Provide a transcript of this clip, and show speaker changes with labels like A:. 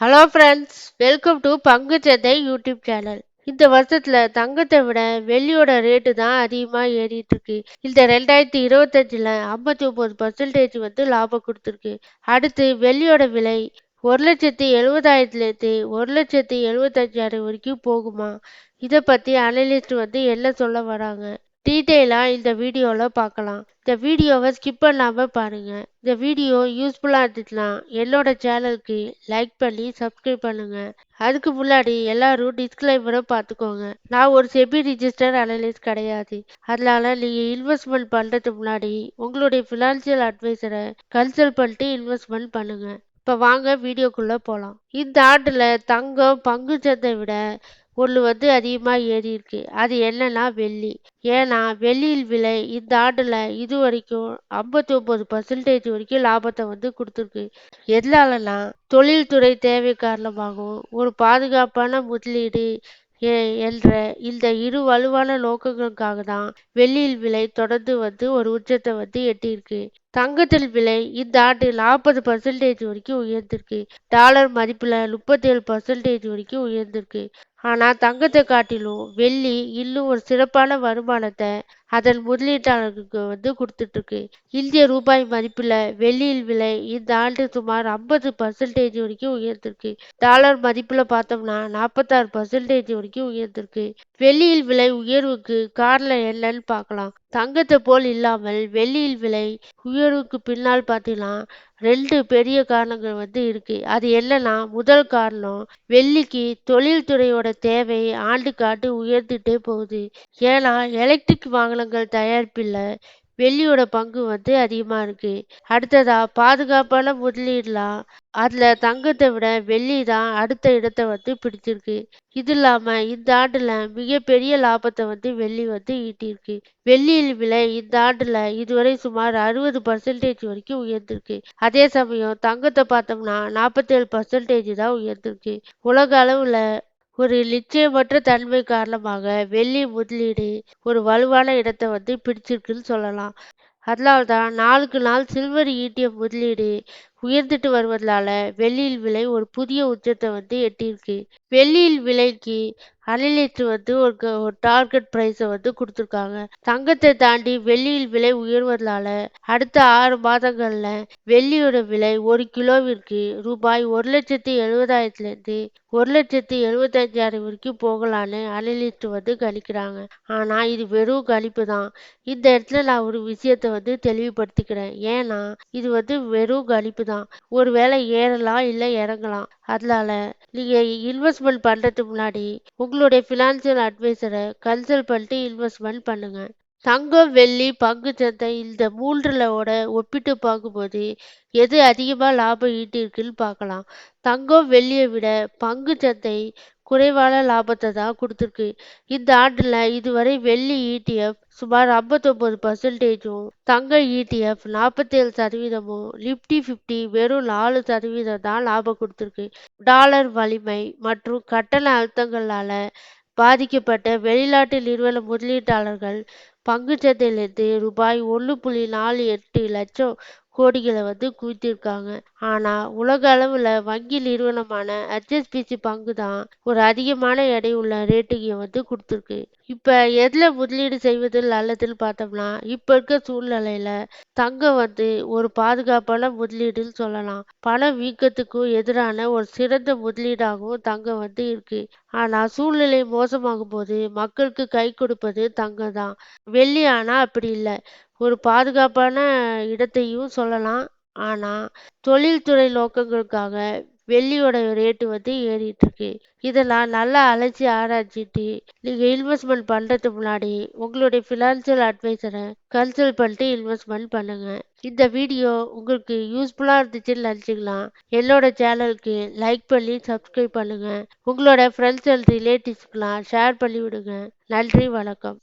A: Hello friends welcome to பங்கு சந்தை YouTube channel இந்த வருஷத்துல தங்கத்தை விட வெள்ளியோட ரேட்டு தான் அதிகமாக ஏறிட்டு இருக்கு. இந்த ரெண்டாயிரத்தி இருபத்தஞ்சில் ஐம்பத்தி ஒம்பது பர்சன்டேஜ் வந்து லாபம் கொடுத்துருக்கு. அடுத்து வெள்ளியோட விலை ஒரு லட்சத்தி எழுபதாயிரத்துலேருந்து ஒரு லட்சத்தி எழுபத்தஞ்சாயிரம் வரைக்கும் போகுமா? இதை பற்றி அனலிஸ்ட் வந்து என்ன சொல்ல வராங்க? டீட்டெயிலாக இந்த வீடியோவில் பார்க்கலாம் இந்த வீடியோவை ஸ்கிப் பண்ணாமல் பாருங்கள் இந்த வீடியோ யூஸ்ஃபுல்லாக இருந்துச்சுன்னா என்னோட சேனலுக்கு லைக் பண்ணி சப்ஸ்கிரைப் பண்ணுங்கள் அதுக்கு முன்னாடி எல்லாரும் டிஸ்கிளைமரை பார்த்துக்கோங்க நான் ஒரு செபி ரிஜிஸ்டர் அனலிஸ்ட் கிடையாது. அதனால நீங்கள் இன்வெஸ்ட்மெண்ட் பண்ணுறதுக்கு முன்னாடி உங்களுடைய ஃபினான்ஷியல் அட்வைசரை கன்சல்ட் பண்ணிட்டு இன்வெஸ்ட்மெண்ட் பண்ணுங்கள் இப்போ வாங்க வீடியோக்குள்ளே போகலாம் இந்த ஆண்டில் தங்கம் பங்கு சந்தை விட ஒன்று வந்து அதிகமாக ஏறி இருக்கு. அது என்னன்னா வெள்ளி. ஏன்னா வெள்ளியில் விலை இந்த ஆண்டில் இது வரைக்கும் ஐம்பத்தி ஒம்பது பர்சன்டேஜ் வரைக்கும் லாபத்தை வந்து கொடுத்துருக்கு. எதனாலனா தொழில்துறை தேவை காரணமாகவும் ஒரு பாதுகாப்பான முதலீடு என்ற இந்த இரு வலுவான நோக்கங்களுக்காக தான் வெள்ளியில் விலை தொடர்ந்து வந்து ஒரு உச்சத்தை வந்து எட்டியிருக்கு. தங்கத்தில் விலை இந்த ஆண்டு நாற்பது பர்சன்டேஜ் வரைக்கும் உயர்ந்திருக்கு. டாலர் மதிப்பில் முப்பத்தேழு பர்சன்டேஜ் வரைக்கும் உயர்ந்திருக்கு. ஆனால் தங்கத்தை காட்டிலும் வெள்ளி இன்னும் ஒரு சிறப்பான வருமானத்தை அதன் முதலீட்டாளர்களுக்கு வந்து கொடுத்துட்ருக்கு. இந்திய ரூபாய் மதிப்பில் வெள்ளியில் விலை இந்த ஆண்டு சுமார் ஐம்பது பர்சன்டேஜ் வரைக்கும் உயர்ந்திருக்கு. டாலர் மதிப்பில் பார்த்தோம்னா நாற்பத்தாறு பர்சன்டேஜ் வரைக்கும் உயர்ந்திருக்கு. வெள்ளியில் விலை உயர்வுக்கு காரணம் என்னன்னு பார்க்கலாம். தங்கத்தை போல் இல்லாமல் வெள்ளியில் விலை உயர்வுக்கு பின்னால் பார்த்தீங்கன்னா ரெண்டு பெரிய காரணங்கள் வந்து இருக்கு. அது என்னன்னா முதல் காரணம் வெள்ளிக்கு தொழில்துறையோட தேவை ஆண்டுக்கு உயர்ந்துட்டே போகுது. ஏன்னா எலக்ட்ரிக் வாகனங்கள் தயாரிப்பில் வெள்ளியோட பங்கு வந்து அதிகமாக இருக்கு. அடுத்ததா பாதுகாப்பான முதலீடுலாம் அதில் தங்கத்தை விட வெள்ளி தான் அடுத்த இடத்தை வந்து பிடிச்சிருக்கு. இது இல்லாமல் இந்த ஆண்டில் மிகப்பெரிய லாபத்தை வந்து வெள்ளி வந்து ஈட்டியிருக்கு. வெள்ளியில் விலை இந்த ஆண்டில் இதுவரை சுமார் அறுபது பர்சன்டேஜ் வரைக்கும் உயர்ந்திருக்கு. அதே சமயம் தங்கத்தை பார்த்தோம்னா நாற்பத்தேழு பர்சன்டேஜ் தான் உயர்ந்திருக்கு. உலக அளவில் ஒரு நிச்சயமற்ற தன்மை காரணமாக வெள்ளி முதலீடு ஒரு வலுவான இடத்தை வந்து பிடிச்சிருக்குன்னு சொல்லலாம். அதனால தான் நாளுக்கு நாள் சில்வர் ஈட்டிய முதலீடு உயர்ந்துட்டு வருவதால வெள்ளியில் விலை ஒரு புதிய உச்சத்தை வந்து எட்டியிருக்கு. வெள்ளியில் விலைக்கு அனலிஸ்ட் வந்து ஒரு ஒரு டார்கெட் ப்ரைஸை வந்து கொடுத்துருக்காங்க. தங்கத்தை தாண்டி வெள்ளியில் விலை உயர்வதால அடுத்த ஆறு மாதங்கள்ல வெள்ளியோட விலை ஒரு கிலோவிற்கு ரூபாய் ஒரு லட்சத்தி எழுபதாயிரத்துலேருந்து ஒரு லட்சத்தி எழுபத்தஞ்சாயிரம் வரைக்கும் போகலான்னு அனலிஸ்ட் வந்து கணிக்கிறாங்க. ஆனா இது வெறும் கணிப்பு தான். இந்த இடத்துல நான் ஒரு விஷயத்த வந்து தெளிவுபடுத்திக்கிறேன். ஏன்னா இது வந்து வெறும் கணிப்பு தான். ஒருவேளை ஏறலாம் இல்லை இறங்கலாம் அதனால நீங்க இன்வெஸ்ட்மெண்ட் பண்றதுக்கு முன்னாடி உங்களுடைய ஃபினான்சியல் அட்வைசரை கன்சல்ட் பண்ணிட்டு இன்வெஸ்ட்மெண்ட் பண்ணுங்க. தங்கம் வெள்ளி பங்கு சந்தை இந்த மூன்றுலோட ஒப்பிட்டு பார்க்கும்போது எது அதிகமாக லாபம் ஈட்டிருக்குன்னு பார்க்கலாம். தங்கம் வெள்ளியை விட பங்கு சந்தை குறைவான லாபத்தை தான் கொடுத்துருக்கு. இந்த ஆண்டில் இதுவரை வெள்ளி இடிஎஃப் சுமார் ஐம்பத்தொம்பது பர்சன்டேஜும் தங்க இடிஎஃப் நாற்பத்தேழு சதவீதமும் நிப்டி ஃபிஃப்டி வெறும் நாலு சதவீதம் தான் லாபம் கொடுத்துருக்கு. டாலர் வலிமை மற்றும் கட்டண அழுத்தங்களால பாதிக்கப்பட்ட வெளிநாட்டு நிறுவன முதலீட்டாளர்கள் பங்குச்சந்தையிலிருந்து ரூபாய் ஒன்று புள்ளி நாலு எட்டு லட்சம் கோடிகளை வந்து குவித்திருக்காங்க. ஆனா உலக அளவுல வங்கி நிறுவனமான ஹெச்எஸ்பிசி பங்கு தான் ஒரு அதிகமான எடை உள்ள ரேட்டிங்கை வந்து கொடுத்துருக்கு. இப்ப எதுல முதலீடு செய்வது நல்லதுன்னு பார்த்தோம்னா இப்ப இருக்க சூழ்நிலையில தங்கம் வந்து ஒரு பாதுகாப்பான முதலீடுன்னு சொல்லலாம். பண வீக்கத்துக்கும் எதிரான ஒரு சிறந்த முதலீடாகவும் தங்கம் வந்து இருக்கு. ஆனா சூழ்நிலை மோசமாகும் போது மக்களுக்கு கை கொடுப்பது தங்கம் தான். வெள்ளி ஆனா அப்படி இல்லை. ஒரு பாதுகாப்பான இடத்தையும் சொல்லலாம். ஆனால் தொழில்துறை நோக்கங்களுக்காக வெள்ளியோட ரேட்டு வந்து ஏறிட்டு இருக்கு இதெல்லாம் நல்லா அலைச்சி ஆராய்ச்சிட்டு நீங்க இன்வெஸ்ட்மெண்ட் பண்றதுக்கு முன்னாடி உங்களுடைய ஃபினான்ஷியல் அட்வைசரை கன்சல்ட் பண்ணிட்டு இன்வெஸ்ட்மெண்ட் பண்ணுங்க. இந்த வீடியோ உங்களுக்கு யூஸ்ஃபுல்லா இருந்துச்சுன்னு நினச்சிக்கலாம். என்னோட சேனலுக்கு லைக் பண்ணி சப்ஸ்கிரைப் பண்ணுங்க. உங்களோட ஃப்ரெண்ட்ஸ் அண்ட் ரிலேட்டிவ்ஸ்க்குலாம் ஷேர் பண்ணி விடுங்க நன்றி வணக்கம்.